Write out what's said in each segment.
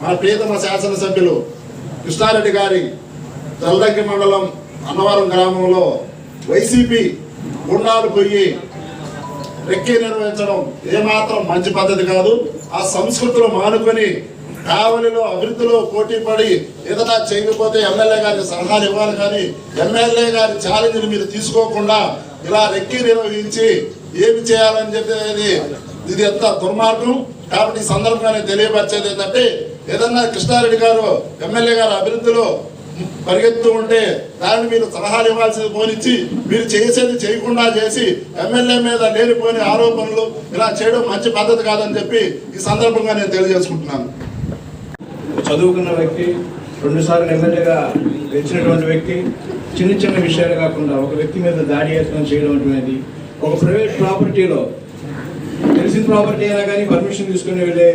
మన ప్రియతమ శాసనసభ్యులు కృష్ణారెడ్డి గారి తెల్లదగ్గి మండలం అన్నవరం గ్రామంలో వైసీపీ గుండాలు పోయి రెక్కి నిర్వహించడం ఏమాత్రం మంచి పద్ధతి కాదు. ఆ సంస్కృతిలో మానుకొని కావలిలో అభివృద్ధిలో పోటీ పడి ఏదైనా చేయకపోతే ఎమ్మెల్యే గారికి సలహాలు ఇవ్వాలి కానీ ఎమ్మెల్యే గారి ఛాలెంజ్ని మీరు తీసుకోకుండా ఇలా రెక్కి నిర్వహించి ఏమి చేయాలని చెప్పేది ఇది ఎంత దుర్మార్గం? కాబట్టి ఈ సందర్భంగా తెలియపరిచేది ఏంటంటే ఏదన్నా కృష్ణారెడ్డి గారు ఎమ్మెల్యే గారు అభివృద్ధిలో పరిగెత్తు ఉంటే దాన్ని మీరు సలహాలు ఇవ్వాల్సింది పోనిచ్చి మీరు చేసేది చేయకుండా చేసి ఎమ్మెల్యే మీద లేనిపోని ఆరోపణలు ఇలా చేయడం మంచి పద్ధతి కాదని చెప్పి ఈ సందర్భంగా నేను తెలియజేసుకుంటున్నాను. చదువుకున్న వ్యక్తి రెండుసార్లు ఎమ్మెల్యేగా గెలిచినటువంటి వ్యక్తి చిన్న చిన్న విషయాలు కాకుండా ఒక వ్యక్తి మీద దాడి యత్నం చేయడం అనేది ఒక ప్రైవేట్ ప్రాపర్టీలో తెలిసిన ప్రాపర్టీ అయినా కానీ పర్మిషన్ తీసుకుని వెళ్ళే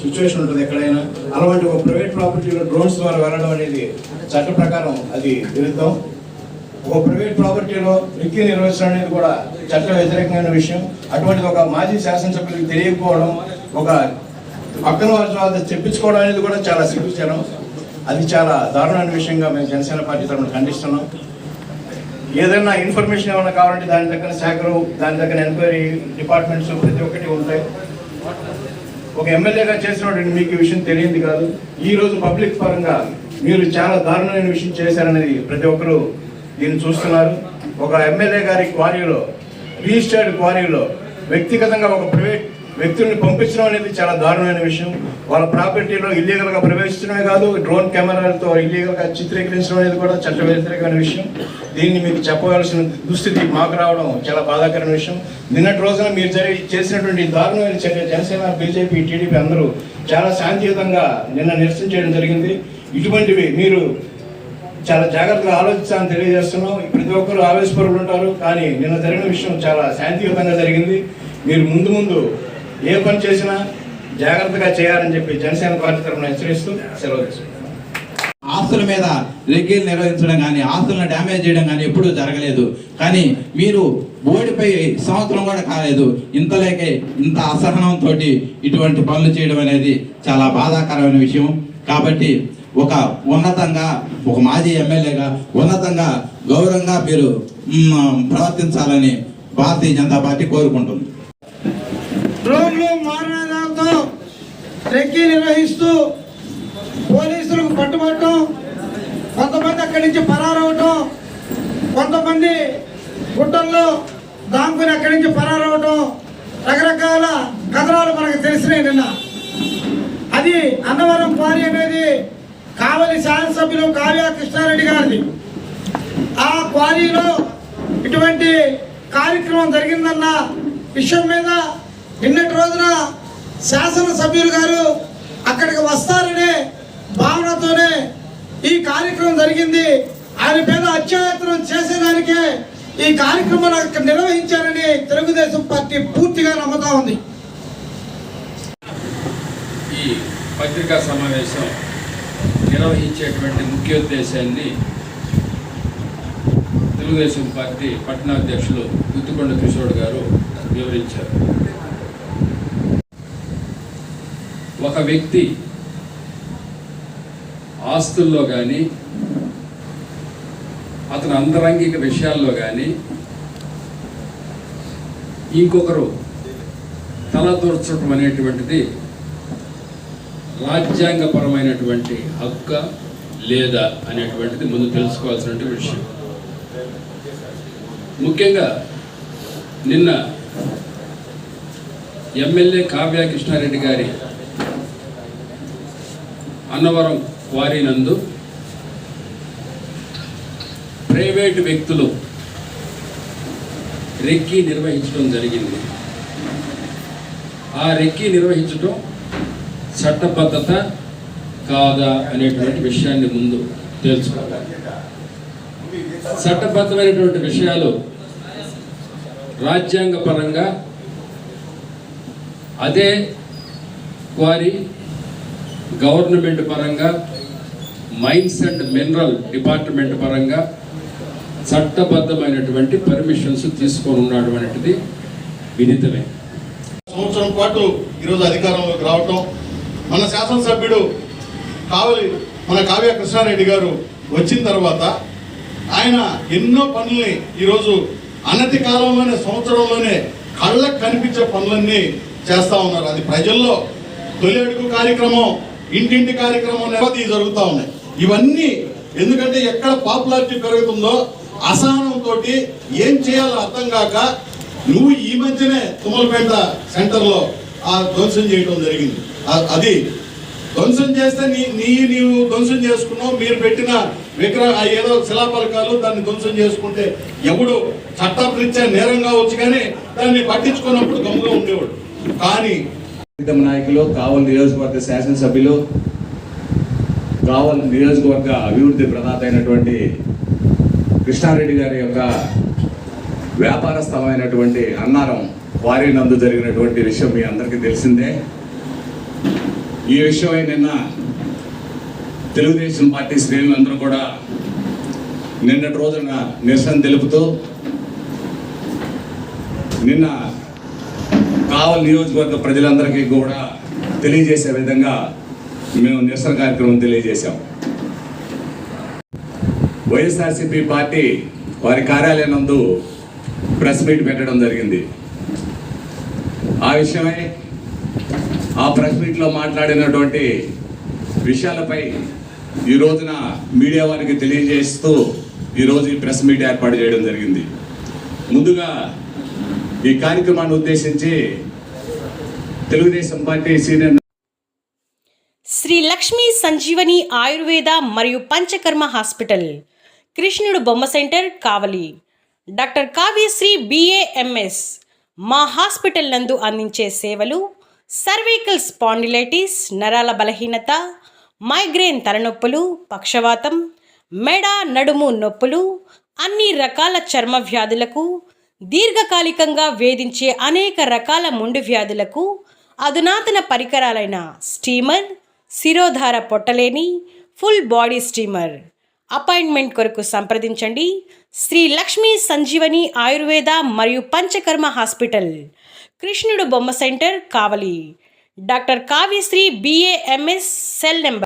సిచ్యువేషన్ ఉంటుంది ఎక్కడైనా. అలాంటి ఒక ప్రైవేట్ ప్రాపర్టీలో డ్రోన్స్ ద్వారా వెళ్ళడం అనేది చట్ట ప్రకారం అది విరుద్ధం. ఒక ప్రైవేట్ ప్రాపర్టీలో విక్కి నిర్వహించడం అనేది కూడా చట్ట వ్యతిరేకమైన విషయం. అటువంటిది ఒక మాజీ శాసనసభ్యులకు తెలియకపోవడం ఒక పక్కన వారి చెప్పించుకోవడం అనేది కూడా చాలా సిగ్గుచరం అది చాలా దారుణమైన విషయంగా మేము జనసేన పార్టీ తరఫున ఖండిస్తున్నాం. ఏదైనా ఇన్ఫర్మేషన్ ఏమైనా కావాలంటే దాని దగ్గర శాఖలు దాని దగ్గర ఎంక్వైరీ డిపార్ట్మెంట్స్ ప్రతి ఒక్కటి ఉంటాయి. ఒక ఎమ్మెల్యేగా చేసినటువంటి మీకు ఈ విషయం తెలియదు కాదు. ఈ రోజు పబ్లిక్ పరంగా మీరు చాలా దారుణమైన విషయం చేశారనేది ప్రతి ఒక్కరూ దీన్ని చూస్తున్నారు. ఒక ఎమ్మెల్యే గారి క్వారీలో రిజిస్టర్డ్ క్వారీలో వ్యక్తిగతంగా ఒక ప్రైవేట్ వ్యక్తుల్ని పంపించడం అనేది చాలా దారుణమైన విషయం. వాళ్ళ ప్రాపర్టీలో ఇల్లీగల్గా ప్రవేశించడమే కాదు డ్రోన్ కెమెరాలతో ఇల్లీగల్గా చిత్రీకరించడం అనేది కూడా చట్ట వ్యతిరేకమైన విషయం. దీన్ని మీకు చెప్పవలసిన దుస్థితి మాకు రావడం చాలా బాధాకరమైన విషయం. నిన్నటి రోజున మీరు జరిగి చేసినటువంటి దారుణమైన చర్య జనసేన బీజేపీ టీడీపీ అందరూ చాలా శాంతియుతంగా నిన్న నిరసన చేయడం జరిగింది. ఇటువంటివి మీరు చాలా జాగ్రత్తగా ఆలోచించాలని తెలియజేస్తున్నాం. ప్రతి ఒక్కరు ఆవేశపరులు ఉంటారు కానీ నిన్న జరిగిన విషయం చాలా శాంతియుతంగా జరిగింది. మీరు ముందు ముందు ఏ పని చేసినా జాగ్రత్తగా చేయాలని చెప్పి జనసేన పార్టీ తరఫున హెచ్చరిస్తూ సెలవు ఆస్తుల మీద రెగ్గీలు నిర్వహించడం కానీ ఆస్తులను డ్యామేజ్ చేయడం కానీ ఎప్పుడూ జరగలేదు. కానీ మీరు ఓడిపై సంవత్సరం కూడా కాలేదు. ఇంతలేకే ఇంత అసహనంతో ఇటువంటి పనులు చేయడం అనేది చాలా బాధాకరమైన విషయం. కాబట్టి ఒక ఉన్నతంగా ఒక మాజీ ఎమ్మెల్యేగా ఉన్నతంగా గౌరవంగా మీరు ప్రవర్తించాలని భారతీయ జనతా పార్టీ కోరుకుంటుంది. రెక్కి నిర్వహిస్తూ పోలీసులకు పట్టుబట్టడం కొంతమంది అక్కడి నుంచి పరారవటం కొంతమంది గుట్టల్లో దాంకుని అక్కడి నుంచి పరారవటం రకరకాల కథనాలు మనకు తెలిసినాయి నిన్న. అది అన్నవరం పారి అనేది కావలి శాసనసభ్యులు కావ్య కృష్ణారెడ్డి గారిది. ఆ క్వారీలో ఇటువంటి కార్యక్రమం జరిగిందన్న విషయం మీద నిన్నటి రోజున శాసనసభ్యులు గారు అక్కడికి వస్తారనే భావనతోనే ఈ కార్యక్రమం జరిగింది. ఆయన పేద అత్యాయత్నం చేసేదానికే ఈ కార్యక్రమం అక్కడ నిర్వహించారని తెలుగుదేశం పార్టీ పూర్తిగా నమ్ముతా ఉంది. ఈ పత్రికా సమావేశం నిర్వహించేటువంటి ముఖ్య ఉద్దేశాన్ని తెలుగుదేశం పార్టీ పట్టణాధ్యక్షులు గుత్తుకొండ కిషోర్ గారు వివరించారు. ఒక వ్యక్తి ఆస్తుల్లో కానీ అతని అంతరంగిక విషయాల్లో కానీ ఇంకొకరు తలదూర్చడం అనేటువంటిది రాజ్యాంగపరమైనటువంటి హక్క లేదా అనేటువంటిది ముందు తెలుసుకోవాల్సిన విషయం. ముఖ్యంగా నిన్న ఎమ్మెల్యే కావ్య కృష్ణారెడ్డి గారి అన్నవరం క్వారీ నందు ప్రైవేటు వ్యక్తులు రెక్కి నిర్వహించడం జరిగింది. ఆ రెక్కి నిర్వహించడం చట్టబద్ధత కాదా అనేటువంటి విషయాన్ని ముందు తెలుసుకోవాలి. చట్టబద్ధమైనటువంటి విషయాలు రాజ్యాంగ పరంగా అదే క్వారీ గవర్నమెంట్ పరంగా మైన్స్ అండ్ మినరల్ డిపార్ట్మెంట్ పరంగా చట్టబద్ధమైనటువంటి పర్మిషన్స్ తీసుకొని ఉన్నాడు అనేటిది విదితమే. సంవత్సరం పాటు ఈరోజు అధికారంలోకి రావటం మన శాసనసభ్యుడు కావలి మన కావ్య కృష్ణారెడ్డి గారు వచ్చిన తర్వాత ఆయన ఎన్నో పనుల్ని ఈరోజు అనతి కాలంలోనే సంవత్సరంలోనే కళ్ళకు కనిపించే పనులన్నీ చేస్తా ఉన్నారు. అది ప్రజల్లో తొలి అడుగు కార్యక్రమం. ఇంటింటి కార్యక్రమం నిరవధి జరుగుతూ ఉన్నాయి. ఇవన్నీ ఎందుకంటే ఎక్కడ పాపులారిటీ పెరుగుతుందో అసహనంతో ఏం చేయాలో అర్థం కాక నువ్వు ఈ మధ్యనే తుమ్మలపేట సెంటర్లో ఆ ధ్వంసం చేయడం జరిగింది. అది ధ్వంసం చేస్తే నీ నీ నీవు ధ్వంసం చేసుకున్నావు మీరు పెట్టిన విగ్రహ ఆ ఏదో శిలాపలకాలు దాన్ని ధ్వంసం చేసుకుంటే ఎవడు చట్టప్రీత్యా నేరంగా వచ్చి కానీ దాన్ని పట్టించుకున్నప్పుడు గమ్ముగా ఉండేవాడు. కానీ ప్రీతమ నాయకులు కావల్ నియోజకవర్గ శాసనసభ్యులు కావల్ నియోజకవర్గ అభివృద్ధి ప్రదాత అయినటువంటి కృష్ణారెడ్డి గారి యొక్క వ్యాపార స్థలమైనటువంటి అన్నారం వారి నందు జరిగినటువంటి విషయం మీ అందరికీ తెలిసిందే. ఈ విషయమై నిన్న తెలుగుదేశం పార్టీ శ్రేణులందరూ కూడా నిన్నటి రోజున నిరసన తెలుపుతూ నిన్న కావల్ నియోజకవర్గ ప్రజలందరికీ కూడా తెలియజేసే విధంగా మేము నిరసన కార్యక్రమం తెలియజేశాం. వైఎస్ఆర్సీపీ పార్టీ వారి కార్యాలయం నందు ప్రెస్ మీట్ పెట్టడం జరిగింది. ఆ విషయమై ఆ ప్రెస్ మీట్లో మాట్లాడినటువంటి విషయాలపై ఈ రోజున మీడియా వారికి తెలియజేస్తూ ఈరోజు ఈ ప్రెస్ మీట్ ఏర్పాటు చేయడం జరిగింది. ముందుగా ఈ కార్యక్రమాన్ని ఉద్దేశించి తెలుగుదేశం పార్టీ సీనియర్ శ్రీ లక్ష్మీ సంజీవని ఆయుర్వేద మరియు పంచకర్మ హాస్పిటల్ కృష్ణుడు బొమ్మ centre Kavali. Doctor Kavyasri BAMS మా హాస్పిటల్ నందు అందించే సేవలు సర్వీకల్ స్పాండిలైటిస్ నరాల బలహీనత మైగ్రేన్ తలనొప్పులు పక్షవాతం మెడ నడుము నొప్పులు అన్ని రకాల చర్మ వ్యాధులకు దీర్ఘకాలికంగా వేధించే అనేక రకాల ముండు వ్యాధులకు అధునాతన పరికరాలైన స్టీమర్ శిరోధార పొట్టలేని ఫుల్ బాడీ స్టీమర్. అపాయింట్మెంట్ కొరకు సంప్రదించండి. శ్రీ లక్ష్మీ సంజీవని ఆయుర్వేద మరియు పంచకర్మ హాస్పిటల్ కృష్ణుడు బొమ్మ centre Kavali. Doctor Kavisri BAMS cell number.